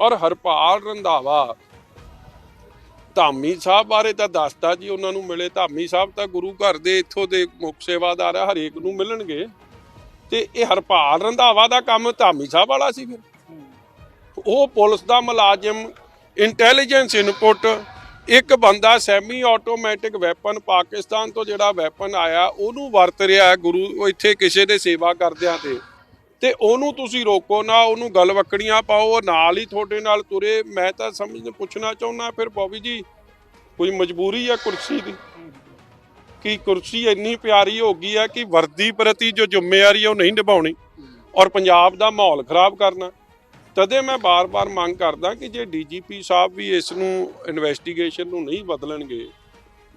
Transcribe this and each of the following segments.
ਔਰ ਹਰਪਾਲ ਰੰਧਾਵਾ। ਧਾਮੀ ਸਾਹਿਬ ਬਾਰੇ ਤਾਂ ਦੱਸਤਾ ਜੀ, ਉਹਨਾਂ ਨੂੰ ਮਿਲੇ। ਧਾਮੀ ਸਾਹਿਬ ਤਾਂ ਗੁਰੂ ਘਰ ਦੇ ਇੱਥੋਂ ਦੇ ਮੁੱਖ ਸੇਵਾਦਾਰ ਆ, ਹਰੇਕ ਨੂੰ ਮਿਲਣਗੇ। ਤੇ ਇਹ ਹਰਪਾਲ ਰੰਧਾਵਾ ਦਾ ਕੰਮ ਧਾਮੀ ਸਾਹਿਬ ਵਾਲਾ ਸੀ ਫਿਰ। ਉਹ ਪੁਲਿਸ ਦਾ ਮੁਲਾਜ਼ਮ ਇੰਟੈਲੀਜੈਂਸ ਇਨਪੁਟ ਇੱਕ ਬੰਦਾ ਸੈਮੀ ਆਟੋਮੈਟਿਕ ਵੈਪਨ ਪਾਕਿਸਤਾਨ ਤੋਂ ਜਿਹੜਾ ਵੈਪਨ ਆਇਆ, ਉਹਨੂੰ ਵਰਤ ਰਿਹਾ ਗੁਰੂ, ਇੱਥੇ ਕਿਸੇ ਦੇ ਸੇਵਾ ਕਰਦਿਆਂ ਤੇ। ਤੇ ਉਹਨੂੰ ਤੁਸੀਂ ਰੋਕੋ, ਨਾ ਉਹਨੂੰ ਗਲਵਕੜੀਆਂ ਪਾਓ, ਉਹ ਨਾਲ ਹੀ ਤੁਹਾਡੇ ਨਾਲ ਤੁਰੇ। ਮੈਂ ਤਾਂ ਸਮਝ, ਪੁੱਛਣਾ ਚਾਹੁੰਦਾ ਫਿਰ ਬੋਬੀ ਜੀ, ਕੋਈ ਮਜਬੂਰੀ ਹੈ ਕੁਰਸੀ ਦੀ? ਕਿ ਕੁਰਸੀ ਇੰਨੀ ਪਿਆਰੀ ਹੋ ਗਈ ਹੈ ਕਿ ਵਰਦੀ ਪ੍ਰਤੀ ਜੋ ਜ਼ਿੰਮੇਵਾਰੀ ਹੈ ਉਹ ਨਹੀਂ ਨਿਭਾਉਣੀ ਔਰ ਪੰਜਾਬ ਦਾ ਮਾਹੌਲ ਖਰਾਬ ਕਰਨਾ। ਤਦੇ ਮੈਂ ਬਾਰ-ਬਾਰ ਮੰਗ ਕਰਦਾ ਕਿ ਜੇ ਡੀਜੀਪੀ ਸਾਹਿਬ ਵੀ ਇਸ ਨੂੰ ਇਨਵੈਸਟੀਗੇਸ਼ਨ ਨੂੰ ਨਹੀਂ ਬਦਲਣਗੇ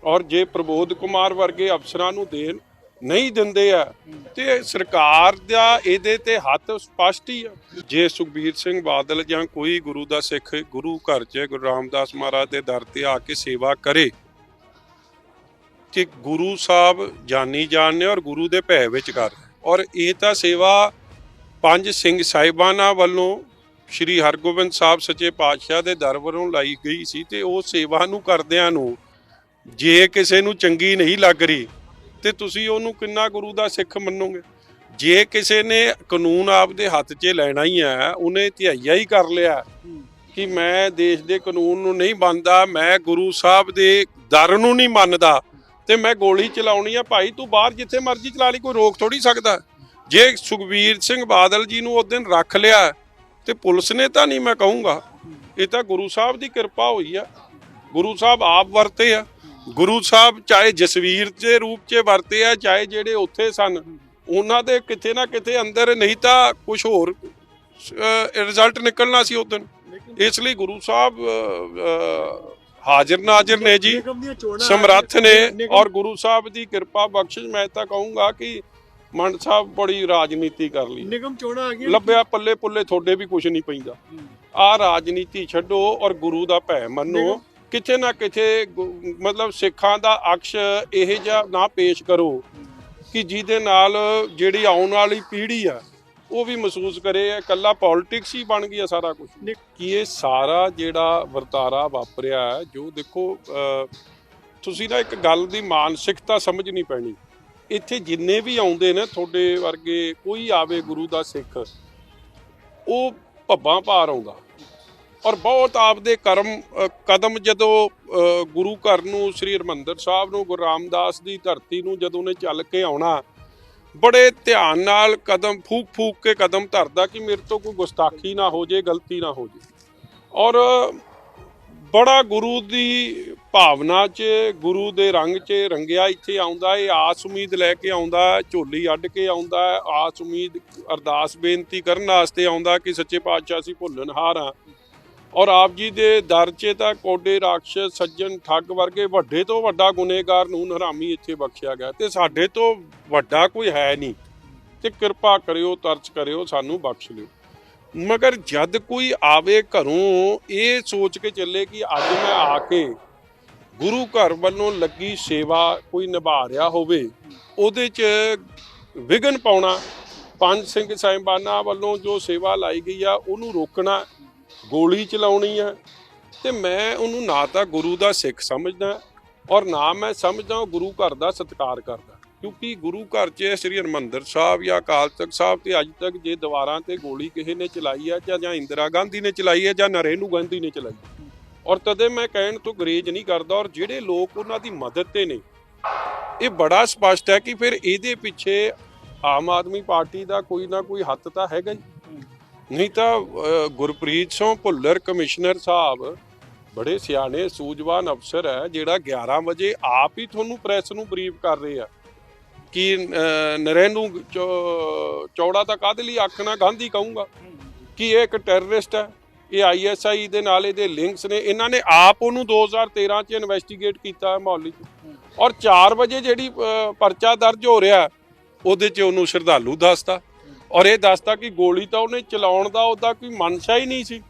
ਔਰ ਜੇ ਪ੍ਰਬੋਧ ਕੁਮਾਰ ਵਰਗੇ ਅਫਸਰਾਂ ਨੂੰ ਦੇਣ ਨਹੀਂ ਦਿੰਦੇ ਆ। ਤੇ ਸਰਕਾਰ ਦਾ ਇਹਦੇ ਤੇ ਹੱਥ ਸਪਸ਼ਟ ਹੀ ਆ। ਜੇ ਸੁਖਬੀਰ ਸਿੰਘ ਬਾਦਲ ਜਾਂ ਕੋਈ ਗੁਰੂ ਦਾ ਸਿੱਖ, ਗੁਰੂ ਘਰ 'ਚ ਗੁਰੂ ਰਾਮਦਾਸ ਮਹਾਰਾਜ ਦੇ ਦਰ ਤੇ ਆ ਕੇ ਸੇਵਾ ਕਰੇ, ਕਿ ਗੁਰੂ ਸਾਹਿਬ ਜਾਨੀ ਜਾਣਨੇ ਔਰ ਗੁਰੂ ਦੇ ਭੈ ਵਿੱਚ ਕਰ ਔਰ ਇਹ ਤਾਂ ਸੇਵਾ ਪੰਜ ਸਿੰਘ ਸਾਹਿਬਾਨਾਂ ਵੱਲੋਂ ਸ਼੍ਰੀ ਹਰਗੋਬਿੰਦ ਸਾਹਿਬ ਸੱਚੇ ਪਾਤਸ਼ਾਹ ਦੇ ਦਰ ਵੱਲੋਂ ਲਾਈ ਗਈ ਸੀ ਤੇ ਉਹ ਸੇਵਾ ਨੂੰ ਕਰਦਿਆਂ ਨੂੰ ਜੇ ਕਿਸੇ ਨੂੰ ਚੰਗੀ ਨਹੀਂ ਲੱਗ ਰਹੀ ਤੇ ਤੁਸੀਂ ਉਹਨੂੰ ਕਿੰਨਾ ਗੁਰੂ ਦਾ ਸਿੱਖ ਮੰਨੋਗੇ? ਜੇ ਕਿਸੇ ਨੇ ਕਾਨੂੰਨ ਆਪਦੇ ਹੱਥ 'ਚ ਲੈਣਾ ਹੀ ਹੈ, ਉਹਨੇ ਧਿਆਈਆ ਹੀ ਕਰ ਲਿਆ। ਕਿ ਮੈਂ ਦੇਸ਼ ਦੇ ਕਾਨੂੰਨ ਨੂੰ ਨਹੀਂ ਮੰਨਦਾ, ਮੈਂ ਗੁਰੂ ਸਾਹਿਬ ਦੇ ਦਰ ਨੂੰ ਨਹੀਂ ਮੰਨਦਾ, ਤੇ ਮੈਂ ਗੋਲੀ ਚਲਾਉਣੀ ਆ, ਭਾਈ ਤੂੰ ਬਾਹਰ ਜਿੱਥੇ ਮਰਜ਼ੀ ਚਲਾ ਲਈ, ਕੋਈ ਰੋਕ ਥੋੜੀ ਸਕਦਾ। ਜੇ ਸੁਖਬੀਰ ਸਿੰਘ ਬਾਦਲ ਜੀ ਨੂੰ ਉਹ ਦਿਨ ਰੱਖ ਲਿਆ, ਤੇ ਪੁਲਿਸ ਨੇ ਤਾਂ ਨਹੀਂ ਮੈਂ ਕਹੂੰਗਾ। ਇਹ ਤਾਂ ਗੁਰੂ ਸਾਹਿਬ ਦੀ ਕਿਰਪਾ ਹੋਈ ਆ। ਗੁਰੂ ਸਾਹਿਬ ਆਪ ਵਰਤੇ ਆ। ਗੁਰੂ ਸਾਹਿਬ ਚਾਹੇ ਜਸਵੀਰ ਦੇ ਰੂਪ 'ਚ ਵਰਤੇ ਆ ਚਾਹੇ ਜਿਹੜੇ ਉੱਥੇ ਸਨ ਉਹਨਾਂ ਦੇ ਕਿਤੇ ਨਾ ਕਿਤੇ ਅੰਦਰ ਨਹੀਂ ਤਾਂ ਕੁਝ ਹੋਰ ਰਿਜ਼ਲਟ ਨਿਕਲਣਾ ਸੀ ਉਸ ਦਿਨ ਇਸ ਲਈ ਗੁਰੂ ਸਾਹਿਬ ਹਾਜ਼ਰ ਨਾਜ਼ਰ ਨੇ ਜੀ ਸਮਰੱਥ ਨੇ ਔਰ ਗੁਰੂ ਸਾਹਿਬ ਦੀ ਕਿਰਪਾ ਬਖਸ਼ਿਸ਼ ਮੈਂ ਤਾਂ ਕਹੂੰਗਾ ਕਿ ਮੰਡ ਸਾਹਿਬ ਬੜੀ ਰਾਜਨੀਤੀ ਕਰ ਲਈ। ਨਿਗਮ ਚੋਣਾਂ ਆ ਗਈਆਂ। ਲੱਭਿਆ ਪੱਲੇ ਪੁੱਲੇ ਤੁਹਾਡੇ ਵੀ ਕੁਝ ਨਹੀਂ ਪੈਂਦਾ। ਆ ਰਾਜਨੀਤੀ ਛੱਡੋ ਔਰ ਗੁਰੂ ਦਾ ਭੈ ਮੰਨੋ। ਕਿਤੇ ਨਾ ਕਿਤੇ ਮਤਲਬ ਸਿੱਖਾਂ ਦਾ ਅਕਸ਼ ਇਹ ਜਿਹਾ ਨਾ ਪੇਸ਼ ਕਰੋ ਕਿ ਜਿਹਦੇ ਨਾਲ ਜਿਹੜੀ ਆਉਣ ਵਾਲੀ ਪੀੜ੍ਹੀ ਆ ਉਹ ਵੀ ਮਹਿਸੂਸ ਕਰੇ ਇਹ ਇਕੱਲਾ ਪੋਲਿਟਿਕਸ ਹੀ ਬਣ ਗਈ ਆ ਸਾਰਾ ਕੁਝ ਕਿ ਇਹ ਸਾਰਾ ਜਿਹੜਾ ਵਰਤਾਰਾ ਵਾਪਰਿਆ ਜੋ ਦੇਖੋ ਤੁਸੀਂ ਨਾ ਇੱਕ ਗੱਲ ਦੀ ਮਾਨਸਿਕਤਾ ਸਮਝਣੀ ਪੈਣੀ। ਇੱਥੇ ਜਿੰਨੇ ਵੀ ਆਉਂਦੇ ਨੇ ਤੁਹਾਡੇ ਵਰਗੇ ਕੋਈ ਆਵੇ ਗੁਰੂ ਦਾ ਸਿੱਖ ਉਹ ਭੱਬਾਂ ਭਾਰ ਆਉਂਦਾ। ਔਰ ਬਹੁਤ ਆਪਦੇ ਕਰਮ ਕਦਮ ਜਦੋਂ ਗੁਰੂ ਘਰ ਨੂੰ, ਸ੍ਰੀ ਹਰਮੰਦਰ ਸਾਹਿਬ ਨੂੰ, ਗੁਰੂ ਰਾਮਦਾਸ ਦੀ ਧਰਤੀ ਨੂੰ ਜਦੋਂ ਨੇ ਚੱਲ ਕੇ ਆਉਣਾ, ਬੜੇ ਧਿਆਨ ਨਾਲ ਕਦਮ ਫੂਕ ਫੂਕ ਕੇ ਕਦਮ ਧਰਦਾ ਕਿ ਮੇਰੇ ਤੋਂ ਕੋਈ ਗੁਸਤਾਖੀ ਨਾ ਹੋ ਜੇ ਗਲਤੀ ਨਾ ਹੋ ਜੇ ਔਰ ਬੜਾ ਗੁਰੂ ਦੀ ਭਾਵਨਾ 'ਚ, ਗੁਰੂ ਦੇ ਰੰਗ 'ਚ ਰੰਗਿਆ ਇੱਥੇ ਆਉਂਦਾ, ਇਹ ਆਸ ਉਮੀਦ ਲੈ ਕੇ ਆਉਂਦਾ, ਝੋਲੀ ਅੱਡ ਕੇ ਆਉਂਦਾ, ਆਸ ਉਮੀਦ ਅਰਦਾਸ ਬੇਨਤੀ ਕਰਨ ਵਾਸਤੇ ਆਉਂਦਾ ਕਿ ਸੱਚੇ ਪਾਤਸ਼ਾਹ ਅਸੀਂ ਭੁੱਲਣਹਾਰ ਹਾਂ। ਔਰ ਆਪ ਜੀ ਦੇ ਦਰ 'ਚ ਤਾਂ ਕੋਡੇ ਰਾਖਸ਼ ਸੱਜਣ ਠੱਗ ਵਰਗੇ ਵੱਡੇ ਤੋਂ ਵੱਡਾ ਗੁਨੇਗਾਰ ਨੂੰ ਹਰਾਮੀ ਇੱਥੇ ਬਖਸ਼ਿਆ ਗਿਆ ਤੇ ਸਾਡੇ ਤੋਂ ਵੱਡਾ ਕੋਈ ਹੈ ਨਹੀਂ ਤੇ ਕਿਰਪਾ ਕਰਿਓ, ਤਰਸ ਕਰਿਓ, ਸਾਨੂੰ ਬਖਸ਼ ਲਿਓ ਮਗਰ ਜਦ ਕੋਈ ਆਵੇ ਘਰੋਂ, ਇਹ ਸੋਚ ਕੇ ਚੱਲੇ ਕਿ ਅੱਜ ਮੈਂ ਆ ਕੇ ਗੁਰੂ ਘਰ ਵੱਲੋਂ ਲੱਗੀ ਸੇਵਾ ਕੋਈ ਨਿਭਾ ਰਿਹਾ ਹੋਵੇ, ਉਹਦੇ 'ਚ ਵਿਘਨ ਪਾਉਣਾ, ਪੰਜ ਸਿੰਘ ਸਾਹਿਬਾਨਾਂ ਵੱਲੋਂ ਜੋ ਸੇਵਾ ਲਾਈ ਗਈ ਆ, ਉਹਨੂੰ ਰੋਕਣਾ ਗੋਲੀ ਚਲਾਉਣੀ ਆ ਤੇ ਮੈਂ ਉਹਨੂੰ ਨਾ ਤਾਂ ਗੁਰੂ ਦਾ ਸਿੱਖ ਸਮਝਦਾ ਔਰ ਨਾ ਮੈਂ ਸਮਝਦਾ ਉਹ ਗੁਰੂ ਘਰ ਦਾ ਸਤਿਕਾਰ ਕਰਦਾ ਕਿਉਂਕਿ ਗੁਰੂ ਘਰ 'ਚ ਸ੍ਰੀ ਹਰਮੰਦਰ ਸਾਹਿਬ ਜਾਂ ਅਕਾਲ ਤਖਤ ਸਾਹਿਬ ਤੇ ਅੱਜ ਤੱਕ ਜੇ ਦੀਵਾਰਾਂ ਤੇ ਗੋਲੀ ਕਿਸੇ ਨੇ ਚਲਾਈ ਹੈ ਜਾਂ ਜਾਂ ਇੰਦਰਾ ਗਾਂਧੀ ਨੇ ਚਲਾਈ ਹੈ ਜਾਂ ਨਰੇਨੂ ਗਾਂਧੀ ਨੇ ਚਲਾਈ ਹੈ। ਔਰ ਤਦੇ ਮੈਂ ਕਹਿਣ ਤੋਂ ਗਰੇਜ ਨਹੀਂ ਕਰਦਾ ਔਰ ਜਿਹੜੇ ਲੋਕ ਉਹਨਾਂ ਦੀ ਮਦਦ ਤੇ ਨੇ, ਇਹ ਬੜਾ ਸਪਸ਼ਟ ਹੈ ਕਿ ਫਿਰ ਇਹਦੇ ਪਿੱਛੇ ਆਮ ਆਦਮੀ ਪਾਰਟੀ ਦਾ ਕੋਈ ਨਾ ਕੋਈ ਹੱਥ ਤਾਂ ਹੈਗਾ ਹੀ ਨਹੀਂ ਤਾਂ ਗੁਰਪ੍ਰੀਤ ਸਿੰਘ ਭੁੱਲਰ ਕਮਿਸ਼ਨਰ ਸਾਹਿਬ ਬੜੇ ਸਿਆਣੇ ਸੂਝਵਾਨ ਅਫਸਰ ਹੈ ਜਿਹੜਾ 11 ਵਜੇ ਆਪ ਹੀ ਤੁਹਾਨੂੰ ਪ੍ਰੈਸ ਨੂੰ ਬਰੀਫ ਕਰ ਰਹੇ ਆ। ਕਿ ਅ, ਨਰੇਨੂ ਚੌ- ਚੌੜਾ ਤਾਂ ਕਾਹਦੇ ਲਈ ਆਖਣਾ ਗਾਂਧੀ ਕਹੂੰਗਾ। ਕਿ ਇਹ ਇੱਕ ਟੈਰਰਿਸਟ ਹੈ? ਇਹ ਆਈਐਸਆਈ ਦੇ ਨਾਲ ਇਹਦੇ ਲਿੰਕਸ ਨੇ। ਇਹਨਾਂ ਨੇ ਆਪ ਉਹਨੂੰ 2013 ਚ ਇਨਵੈਸਟੀਗੇਟ ਕੀਤਾ ਮੌਲੀ ਔਰ 4 ਵਜੇ ਜਿਹੜੀ ਪਰਚਾ ਦਰਜ ਹੋ ਰਿਹਾ ਉਹਦੇ 'ਚ ਉਹਨੂੰ ਸ਼ਰਧਾਲੂ ਦੱਸਦਾ ਔਰ ਇਹ ਦੱਸਦਾ ਕਿ ਗੋਲੀ ਤਾਂ ਉਹਨੇ ਚਲਾਉਣ ਦਾ ਉਹਦਾ ਕੋਈ ਮਨਸ਼ਾ ਹੀ ਨਹੀਂ ਸੀ।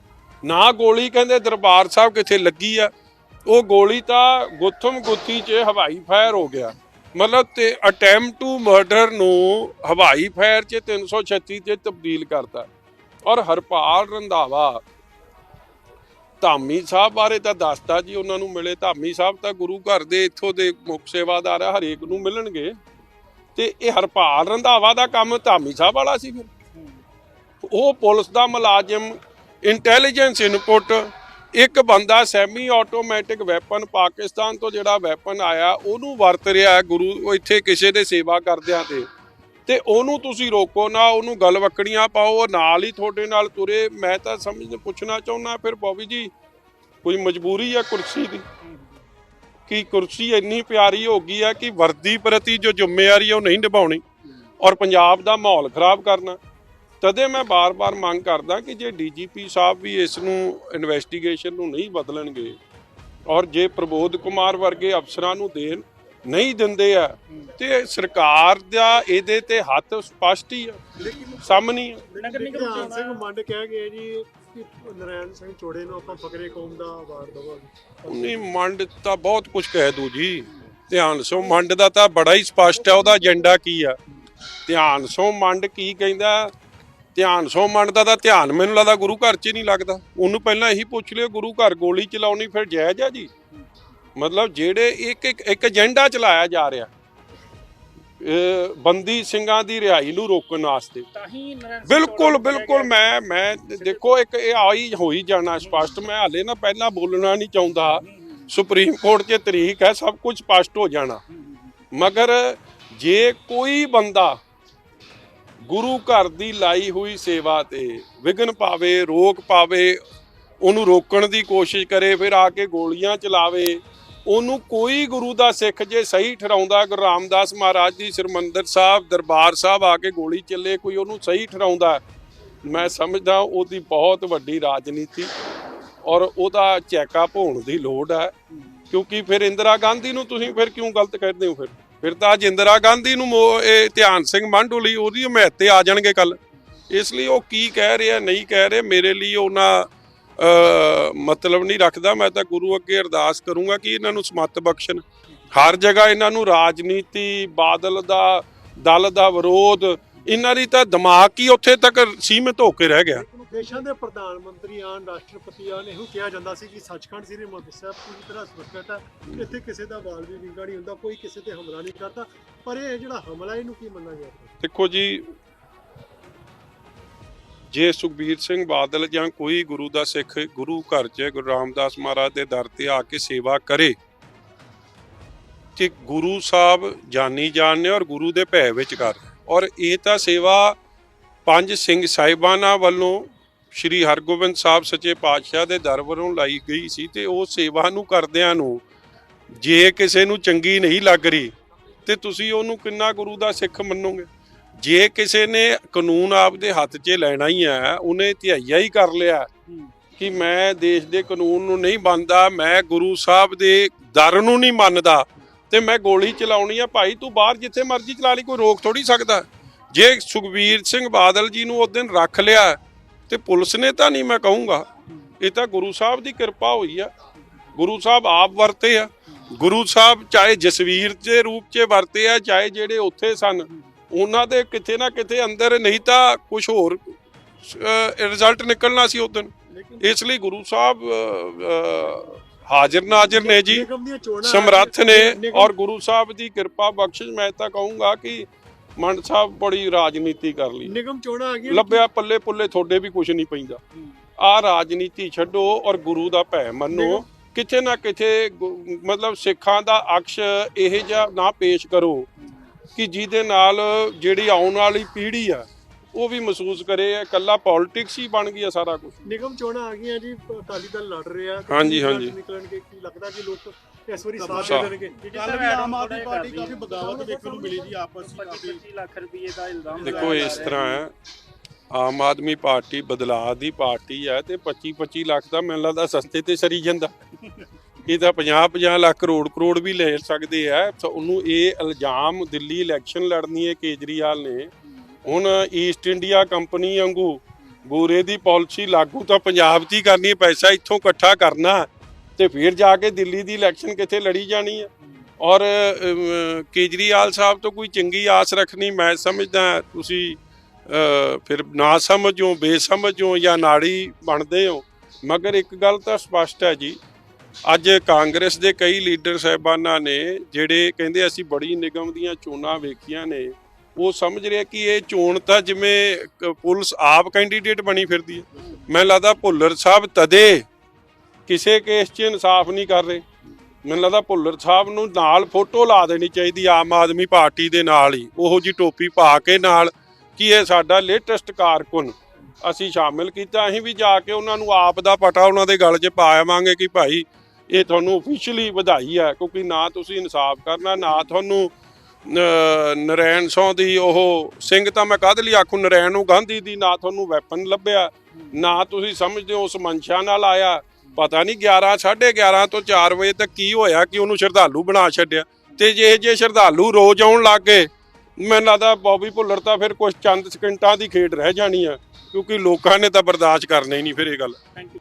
ਨਾ ਗੋਲੀ ਕਹਿੰਦੇ ਦਰਬਾਰ ਸਾਹਿਬ ਕਿੱਥੇ ਲੱਗੀ ਆ। ਉਹ ਗੋਲੀ ਤਾਂ ਗੁੱਥਮ ਗੁੱਥੀ 'ਚ ਹਵਾਈ ਫਾਇਰ ਹੋ ਗਿਆ। ਮਤਲਬ ਤੇ ਅਟੈਂਪਟ ਟੂ ਮਰਡਰ ਨੂੰ ਹਵਾਈ ਫਾਇਰ 'ਚ 336 'ਚ ਤਬਦੀਲ ਕਰਤਾ। ਔਰ ਹਰਪਾਲ ਰੰਧਾਵਾ ਧਾਮੀ ਸਾਹਿਬ ਬਾਰੇ ਤਾਂ ਦੱਸਤਾ ਜੀ, ਉਹਨਾਂ ਨੂੰ ਮਿਲੇ। ਧਾਮੀ ਸਾਹਿਬ ਤਾਂ ਗੁਰੂ ਘਰ ਦੇ ਇੱਥੋਂ ਦੇ ਮੁੱਖ ਸੇਵਾਦਾਰ ਆ, ਹਰੇਕ ਨੂੰ ਮਿਲਣਗੇ। ਤੇ ਇਹ ਹਰਪਾਲ ਰੰਧਾਵਾ ਦਾ ਕੰਮ ਧਾਮੀ ਸਾਹਿਬ ਵਾਲਾ ਸੀ ਫਿਰ। ਉਹ ਪੁਲਿਸ ਦਾ ਮੁਲਾਜ਼ਮ ਇੰਟੈਲੀਜੈਂਸ ਇਨਪੁਟ ਇੱਕ ਬੰਦਾ ਸੈਮੀ ਆਟੋਮੈਟਿਕ ਵੈਪਨ ਪਾਕਿਸਤਾਨ ਤੋਂ ਜਿਹੜਾ ਵੈਪਨ ਆਇਆ, ਉਹਨੂੰ ਵਰਤ ਰਿਹਾ ਗੁਰੂ ਇੱਥੇ ਕਿਸੇ ਦੇ ਸੇਵਾ ਕਰਦਿਆਂ ਤੇ। ਤੇ ਉਹਨੂੰ ਤੁਸੀਂ ਰੋਕੋ ਨਾ, ਉਹਨੂੰ ਗਲਵੱਕੜੀਆਂ ਪਾਓ, ਉਹ ਨਾਲ ਹੀ ਤੁਹਾਡੇ ਨਾਲ ਤੁਰੇ। ਮੈਂ ਤਾਂ ਸਮਝ, ਪੁੱਛਣਾ ਚਾਹੁੰਦਾ ਫਿਰ ਬੋਬੀ ਜੀ, ਕੋਈ ਮਜਬੂਰੀ ਆ ਕੁਰਸੀ ਦੀ? ਕਿ ਕੁਰਸੀ ਇੰਨੀ ਪਿਆਰੀ ਹੋ ਗਈ ਹੈ ਕਿ ਵਰਦੀ ਪ੍ਰਤੀ ਜੋ ਜ਼ਿੰਮੇਵਾਰੀ ਆ ਉਹ ਨਹੀਂ ਨਿਭਾਉਣੀ ਔਰ ਪੰਜਾਬ ਦਾ ਮਾਹੌਲ ਖਰਾਬ ਕਰਨਾ। ਤਦੇ ਮੈਂ ਬਾਰ-ਬਾਰ ਮੰਗ ਕਰਦਾ ਕਿ ਜੇ ਡੀਜੀਪੀ ਸਾਹਿਬ ਵੀ ਇਸ ਨੂੰ ਇਨਵੈਸਟੀਗੇਸ਼ਨ ਨੂੰ ਨਹੀਂ ਬਦਲਣਗੇ ਔਰ ਜੇ ਪ੍ਰਬੋਧ ਕੁਮਾਰ ਵਰਗੇ ਅਫਸਰਾਂ ਨੂੰ ਦੇਣ ਨਹੀਂ ਦਿੰਦੇ ਆ, ਤੇ ਸਰਕਾਰ ਦਾ ਇਹਦੇ ਤੇ ਹੱਥ ਸਪਸ਼ਟ ਹੀ ਆ, ਸਾਹਮਣੇ ਆ। ਨਗਰ ਨਿਗਮ ਸਿੰਘ ਮੰਡ ਕਹਿ ਗਏ ਜੀ ਕਿ ਨਰਾਇਣ ਸਿੰਘ ਚੋੜੇ ਨੂੰ ਆਪਾਂ ਫਕਰੇ ਕੌਮ ਦਾ ਅਵਾਰਡ ਦਵਾਂਗੇ। ਨਹੀਂ ਮੰਡ ਤਾਂ ਬਹੁਤ ਕੁਝ ਕਹਿ ਦੂ ਜੀ। ਧਿਆਨ ਸੋ ਮੰਡ ਦਾ ਤਾਂ ਬੜਾ ਹੀ ਸਪਸ਼ਟ ਹੈ ਉਹਦਾ ਏਜੰਡਾ ਕੀ ਆ? ਧਿਆਨ ਸੋ ਮੰਡ ਕੀ ਕਹਿੰਦਾ? ਧਿਆਨ ਸੋ ਮੰਡ ਦਾ ਤਾਂ ਧਿਆਨ ਮੈਨੂੰ ਲੱਗਦਾ ਗੁਰੂ ਘਰ 'ਚ ਹੀ ਨਹੀਂ ਲੱਗਦਾ। ਉਹਨੂੰ ਪਹਿਲਾਂ ਇਹੀ ਪੁੱਛ ਲਿਓ, ਗੁਰੂ ਘਰ ਗੋਲੀ ਚਲਾਉਣੀ ਫਿਰ ਜਾਇਜ਼ ਆ ਜੀ? ਮਤਲਬ ਜਿਹੜੇ ਇੱਕ ਇੱਕ ਏਜੰਡਾ ਚਲਾਇਆ ਜਾ ਰਿਹਾ। ਬੰਦੀ ਸਿੰਘਾਂ ਦੀ ਰਿਹਾਈ ਨੂੰ ਰੋਕਣ ਵਾਸਤੇ। ਬਿਲਕੁਲ ਬਿਲਕੁਲ ਮੈਂ ਮੈਂ ਦੇਖੋ ਇੱਕ ਇਹ ਆਈ ਹੋਈ ਜਾਣਾ ਸਪਸ਼ਟ ਮੈਂ ਹਾਲੇ ਨਾ ਪਹਿਲਾਂ ਬੋਲਣਾ ਨਹੀਂ ਚਾਹੁੰਦਾ। ਸੁਪਰੀਮ ਕੋਰਟ 'ਚ ਤਰੀਕ ਹੈ ਸਭ ਕੁਝ ਸਪਸ਼ਟ ਹੋ ਜਾਣਾ। ਮਗਰ ਜੇ ਕੋਈ ਬੰਦਾ ਗੁਰੂ ਘਰ ਦੀ ਲਾਈ ਹੋਈ ਸੇਵਾ ਤੇ ਵਿਘਨ ਪਾਵੇ ਰੋਕ ਪਾਵੇ ਉਹਨੂੰ ਰੋਕਣ ਦੀ ਕੋਸ਼ਿਸ਼ ਕਰੇ ਫਿਰ ਆ ਕੇ ਗੋਲੀਆਂ ਚਲਾਵੇ ਉਹਨੂੰ ਕੋਈ ਗੁਰੂ ਦਾ ਸਿੱਖ ਜੇ ਸਹੀ ਠਹਿਰਾਉਂਦਾ ਗੁਰੂ ਰਾਮਦਾਸ ਮਹਾਰਾਜ ਦੀ ਸਿਰਮੰਦਰ ਸਾਹਿਬ, ਦਰਬਾਰ ਸਾਹਿਬ ਆ ਕੇ ਗੋਲੀ ਚੱਲੇ, ਕੋਈ ਉਹਨੂੰ ਸਹੀ ਠਹਿਰਾਉਂਦਾ, ਮੈਂ ਸਮਝਦਾ ਉਹਦੀ ਬਹੁਤ ਵੱਡੀ ਰਾਜਨੀਤੀ ਔਰ ਉਹਦਾ ਚੈੱਕਅਪ ਹੋਣ ਦੀ ਲੋੜ ਹੈ। ਕਿਉਂਕਿ ਫਿਰ ਇੰਦਰਾ ਗਾਂਧੀ ਨੂੰ ਤੁਸੀਂ ਫਿਰ ਕਿਉਂ ਗਲਤ ਕਰਦੇ ਹੋ ਫਿਰ? ਫਿਰ ਤਾਂ ਅੱਜ ਇੰਦਰਾ ਗਾਂਧੀ ਨੂੰ ਮੋ- ਇਹ ਧਿਆਨ ਸਿੰਘ ਮੰਡੂ ਲਈ ਉਹਦੀ ਹਮਾਇਤ ਤੇ ਆ ਜਾਣਗੇ ਕੱਲ ਇਸ ਲਈ ਉਹ ਕੀ ਕਹਿ ਰਿਹਾ, ਨਹੀਂ ਕਹਿ ਰਹੇ, ਮੇਰੇ ਲਈ ਉਹਨਾਂ ਮਤਲਬ ਨਹੀਂ ਰੱਖਦਾ ਮੈਂ ਤਾਂ ਗੁਰੂ ਅੱਗੇ ਅਰਦਾਸ ਕਰੂੰਗਾ ਕਿ ਇਹਨਾਂ ਨੂੰ ਸਮੱਤ ਬਖਸ਼ਣ। ਹਰ ਜਗ੍ਹਾ ਇਹਨਾਂ ਨੂੰ ਰਾਜਨੀਤੀ ਬਾਦਲ ਦਾ ਦਲ ਦਾ ਵਿਰੋਧ ਇਹਨਾਂ ਦੀ ਤਾਂ ਦਿਮਾਗ ਹੀ ਉੱਥੇ ਤੱਕ ਸੀਮਿਤ ਹੋ ਕੇ ਰਹਿ ਗਿਆ। ਦੇਸ਼ਾਂ ਦੇ ਪ੍ਰਧਾਨ ਮੰਤਰੀ ਆਨ ਰਾਸ਼ਟਰਪਤੀ ਆਨ ਇਹੋ ਕਿਹਾ ਜਾਂਦਾ ਸੀ ਕਿ ਸੱਚਖੰਡ ਸ੍ਰੀ ਹਰਿਮੰਦਰ ਸਾਹਿਬ ਪੂਰੀ ਤਰ੍ਹਾਂ ਸੁਰੱਖਿਅਤ ਹੈ ਇੱਥੇ ਕਿਸੇ ਦਾ ਵਾਲ ਵੀ ਵਿੰਗਾ ਨਹੀਂ ਹੁੰਦਾ ਕੋਈ ਕਿਸੇ ਤੇ ਹਮਲਾ ਨਹੀਂ ਕਰਦਾ। ਪਰ ਇਹ ਜਿਹੜਾ ਹਮਲਾ ਇਹਨੂੰ ਕੀ ਮੰਨਣਾ ਗਿਆ? ਦੇਖੋ ਜੀ ਜੇ ਸੁਖਬੀਰ ਸਿੰਘ ਬਾਦਲ ਜਾਂ ਕੋਈ ਗੁਰੂ ਦਾ ਸਿੱਖ ਗੁਰੂ ਘਰ 'ਚ ਗੁਰੂ ਰਾਮਦਾਸ ਮਹਾਰਾਜ ਦੇ ਦਰ ਤੇ ਆ ਕੇ ਸੇਵਾ ਕਰੇ ਕਿ ਗੁਰੂ ਸਾਹਿਬ ਜਾਨੀ ਜਾਣਨੇ ਔਰ ਗੁਰੂ ਦੇ ਭੈ ਵਿੱਚ ਕਰ ਔਰ ਇਹ ਤਾਂ ਸੇਵਾ ਪੰਜ ਸਿੰਘ ਸਾਹਿਬਾਨਾਂ ਵੱਲੋਂ ਸ੍ਰੀ ਹਰਗੋਬਿੰਦ ਸਾਹਿਬ ਸੱਚੇ ਪਾਤਸ਼ਾਹ ਦੇ ਦਰ ਵੱਲੋਂ ਲਾਈ ਗਈ ਸੀ ਤੇ ਉਹ ਸੇਵਾ ਨੂੰ ਕਰਦਿਆਂ ਨੂੰ ਜੇ ਕਿਸੇ ਨੂੰ ਚੰਗੀ ਨਹੀਂ ਲੱਗ ਰਹੀ, ਤੇ ਤੁਸੀਂ ਉਹਨੂੰ ਕਿੰਨਾ ਗੁਰੂ ਦਾ ਸਿੱਖ ਮੰਨੋਗੇ? ਜੇ ਕਿਸੇ ਨੇ ਕਾਨੂੰਨ ਆਪਦੇ ਹੱਥ 'ਚ ਲੈਣਾ ਹੀ ਹੈ ਉਹਨੇ ਧਿਆਈਆ ਹੀ ਕਰ ਲਿਆ। ਕਿ ਮੈਂ ਦੇਸ਼ ਦੇ ਕਾਨੂੰਨ ਨੂੰ ਨਹੀਂ ਮੰਨਦਾ ਮੈਂ ਗੁਰੂ ਸਾਹਿਬ ਦੇ ਦਰ ਨੂੰ ਨਹੀਂ ਮੰਨਦਾ ਤੇ ਮੈਂ ਗੋਲੀ ਚਲਾਉਣੀ ਆ ਭਾਈ ਤੂੰ ਬਾਹਰ ਜਿੱਥੇ ਮਰਜ਼ੀ ਚਲਾ ਲਈ ਕੋਈ ਰੋਕ ਥੋੜੀ ਸਕਦਾ। ਜੇ ਸੁਖਬੀਰ ਸਿੰਘ ਬਾਦਲ ਜੀ ਨੂੰ ਉਸ ਦਿਨ ਰੱਖ ਲਿਆ ਤੇ ਪੁਲਿਸ ਨੇ ਤਾਂ ਨਹੀਂ ਮੈਂ ਕਹੂੰਗਾ। ਇਹ ਤਾਂ ਗੁਰੂ ਸਾਹਿਬ ਦੀ ਕਿਰਪਾ ਹੋਈ ਆ। ਗੁਰੂ ਸਾਹਿਬ ਆਪ ਵਰਤੇ ਆ। ਗੁਰੂ ਸਾਹਿਬ ਚਾਹੇ ਜਸਵੀਰ ਦੇ ਰੂਪ 'ਚ ਵਰਤੇ ਆ ਚਾਹੇ ਜਿਹੜੇ ਉੱਥੇ ਸਨ ਉਹਨਾਂ ਦੇ ਕਿਤੇ ਨਾ ਕਿਤੇ ਅੰਦਰ ਨਹੀਂ ਤਾਂ ਕੁਝ ਹੋਰ ਰਿਜ਼ਲਟ ਨਿਕਲਣਾ ਸੀ ਉਸ ਦਿਨ। ਇਸ ਲਈ ਗੁਰੂ ਸਾਹਿਬ ਹਾਜ਼ਰ ਨਾਜ਼ਰ ਨੇ ਜੀ। ਸਮਰੱਥ ਨੇ ਔਰ ਗੁਰੂ ਸਾਹਿਬ ਦੀ ਕਿਰਪਾ ਬਖਸ਼ਿਸ਼। ਮੈਂ ਤਾਂ ਕਹੂੰਗਾ ਕਿ ਮੰਡ ਸਾਹਿਬ ਬੜੀ ਰਾਜਨੀਤੀ ਕਰ ਲਈ। ਨਿਗਮ ਚੋਣਾਂ ਆ ਗਈਆਂ। ਲੱਭਿਆ ਪੱਲੇ ਪੁੱਲੇ ਤੁਹਾਡੇ ਵੀ ਕੁਝ ਨਹੀਂ ਪੈਂਦਾ ਆ ਰਾਜਨੀਤੀ ਛੱਡੋ ਔਰ ਗੁਰੂ ਦਾ ਭੈ ਮੰਨੋ। ਕਿਤੇ ਨਾ ਕਿਤੇ ਮਤਲਬ ਸਿੱਖਾਂ ਦਾ ਅਕਸ਼ ਇਹ ਜਿਹਾ ਨਾ ਪੇਸ਼ ਕਰੋ। ਕਿ ਜਿਹਦੇ ਨਾਲ ਜਿਹੜੀ ਆਉਣ ਵਾਲੀ ਪੀੜ੍ਹੀ ਆ ਉਹ ਵੀ ਮਹਿਸੂਸ ਕਰੇ ਇਹ ਇਕੱਲਾ ਪੋਲਿਟਿਕਸ ਹੀ ਬਣ ਗਈ ਆ ਸਾਰਾ ਕੁਝ ਨਿਗਮ ਚੋਣਾਂ ਆ ਗਈਆਂ ਜੀ ਅਕਾਲੀ ਦਲ ਲੜ ਰਿਹਾ ਹਾਂਜੀ, ਹਾਂਜੀ। ਨਿਕਲਣਗੇ ਕੀ ਲੱਗਦਾ ਕਿ ਲੋਕ ਇਸ ਵਾਰੀ ਸਾਥ ਅੱਛਾ। ਦੇ ਦੇਣਗੇ ਕੱਲ ਵੀ ਆਮ ਆਦਮੀ ਪਾਰਟੀ ਕਾਫੀ ਬਗਾਵਤ ਦੇਖਣ ਨੂੰ ਮਿਲੀ ਜੀ ਆਪਸ ਵਿੱਚ ਕਾਫੀ 25 ਲੱਖ ਰੁਪਏ ਦਾ ਇਲਜ਼ਾਮ ਦੇਖੋ ਇਸ ਤਰ੍ਹਾਂ ਹੈ ਆਮ ਆਦਮੀ ਪਾਰਟੀ ਬਦਲਾਅ ਦੀ ਪਾਰਟੀ ਹੈ ਤੇ 25 25 ਲੱਖ ਦਾ ਮੈਨੂੰ ਲੱਗਦਾ ਸਸਤੇ ਤੇ ਸਰੀ ਜਾਂਦਾ ਇਹ ਤਾਂ 50 50 ਲੱਖ ਕਰੋੜ ਕਰੋੜ ਵੀ ਲੈ ਸਕਦੇ ਆ। ਤਾਂ ਉਹਨੂੰ ਇਹ ਇਲਜ਼ਾਮ ਦਿੱਲੀ ਇਲੈਕਸ਼ਨ ਲੜਨੀ ਹੈ, ਕੇਜਰੀਵਾਲ ਨੇ। ਹੁਣ ਈਸਟ ਇੰਡੀਆ ਕੰਪਨੀ ਵਾਂਗੂ ਗੋਰੇ ਦੀ ਪਾਲਿਸੀ ਲਾਗੂ ਤਾਂ ਪੰਜਾਬ 'ਚ ਹੀ ਕਰਨੀ ਹੈ, ਪੈਸਾ ਇੱਥੋਂ ਇਕੱਠਾ ਕਰਨਾ। ਤੇ ਫਿਰ ਜਾ ਕੇ ਦਿੱਲੀ ਦੀ ਇਲੈਕਸ਼ਨ ਕਿੱਥੇ ਲੜੀ ਜਾਣੀ ਹੈ? ਔਰ ਕੇਜਰੀਵਾਲ ਸਾਹਿਬ ਤੋਂ ਕੋਈ ਚੰਗੀ ਆਸ ਰੱਖਣੀ ਮੈਂ ਸਮਝਦਾ ਤੁਸੀਂ ਫਿਰ ਨਾ ਸਮਝੋ ਬੇਸਮਝੋ ਜਾਂ ਨਾੜੀ ਬਣਦੇ ਹੋ। ਮਗਰ ਇੱਕ ਗੱਲ ਤਾਂ ਸਪਸ਼ਟ ਹੈ ਜੀ ਅੱਜ ਕਾਂਗਰਸ ਦੇ ਕਈ ਲੀਡਰ ਸਾਹਿਬਾਨਾਂ ਨੇ ਜਿਹੜੇ ਕਹਿੰਦੇ ਅਸੀਂ ਬੜੀ ਨਿਗਮ ਦੀਆਂ ਚੋਣਾਂ ਵੇਖੀਆਂ ਨੇ, ਉਹ ਸਮਝ ਰਿਹਾ ਕਿ ਇਹ ਚੋਣ ਤਾਂ ਜਿਵੇਂ ਕ- ਪੁਲਿਸ ਆਪ ਕੈਂਡੀਡੇਟ ਬਣੀ ਫਿਰਦੀ ਹੈ ਮੈਨੂੰ ਲੱਗਦਾ ਭੁੱਲਰ ਸਾਹਿਬ ਤਦੇ ਕਿਸੇ ਕੇਸ 'ਚ ਇਨਸਾਫ ਨਹੀਂ ਕਰ ਰਹੇ। ਮੈਨੂੰ ਲੱਗਦਾ ਭੁੱਲਰ ਸਾਹਿਬ ਨੂੰ ਨਾਲ ਫੋਟੋ ਲਾ ਦੇਣੀ ਚਾਹੀਦੀ ਆਮ ਆਦਮੀ ਪਾਰਟੀ ਦੇ ਨਾਲ ਹੀ, ਉਹੋ ਜੀ ਟੋਪੀ ਪਾ ਕੇ ਨਾਲ ਕਿ ਇਹ ਸਾਡਾ ਲੇਟੈਸਟ ਕਾਰਕੁਨ। ਅਸੀਂ ਸ਼ਾਮਿਲ ਕੀਤਾ, ਅਸੀਂ ਵੀ ਜਾ ਕੇ ਉਹਨਾਂ ਨੂੰ ਆਪ ਦਾ ਪਟਾ ਉਹਨਾਂ ਦੇ ਗਲ 'ਚ ਪਾ ਆਵਾਂਗੇ ਕਿ ਭਾਈ ਇਹ ਤੁਹਾਨੂੰ ਅਫੀਸ਼ੀਅਲੀ ਵਧਾਈ ਹੈ ਕਿਉਂਕਿ ਨਾ ਤੁਸੀਂ ਇਨਸਾਫ ਕਰਨਾ, ਨਾ ਤੁਹਾਨੂੰ ਨ- ਨਰੈਣ ਸੌ ਦੀ ਉਹ ਸਿੰਘ ਤਾਂ ਮੈਂ ਕਾਹਦੇ ਲਈ ਆਖੂ, ਨਰੈਣ ਨੂੰ ਗਾਂਧੀ ਦੀ ਨਾ ਤੁਹਾਨੂੰ ਵੈਪਨ ਲੱਭਿਆ, ਨਾ ਤੁਸੀਂ ਸਮਝਦੇ ਹੋ ਉਸ ਮਨਸ਼ਾ ਨਾਲ ਆਇਆ। ਪਤਾ ਨਹੀਂ 11 11:30 ਤੋਂ 4 ਵਜੇ ਤੱਕ ਕੀ ਹੋਇਆ, ਕਿ ਉਹਨੂੰ ਸ਼ਰਧਾਲੂ ਬਣਾ ਛੱਡਿਆ। ਤੇ ਜੇ ਜੇ ਸ਼ਰਧਾਲੂ ਰੋਜ਼ ਆਉਣ ਲੱਗ ਗਏ, ਮੈਨੂੰ ਲੱਗਦਾ ਬੌਬੀ ਭੁੱਲਰ ਤਾਂ ਫਿਰ ਕੁਝ ਚੰਦ ਸਕਿੰਟਾਂ ਦੀ ਖੇਡ ਰਹਿ ਜਾਣੀ ਆ, ਕਿਉਂਕਿ ਲੋਕਾਂ ਨੇ ਤਾਂ ਬਰਦਾਸ਼ਤ ਕਰਨਾ ਹੀ ਨਹੀਂ ਫਿਰ ਇਹ ਗੱਲ।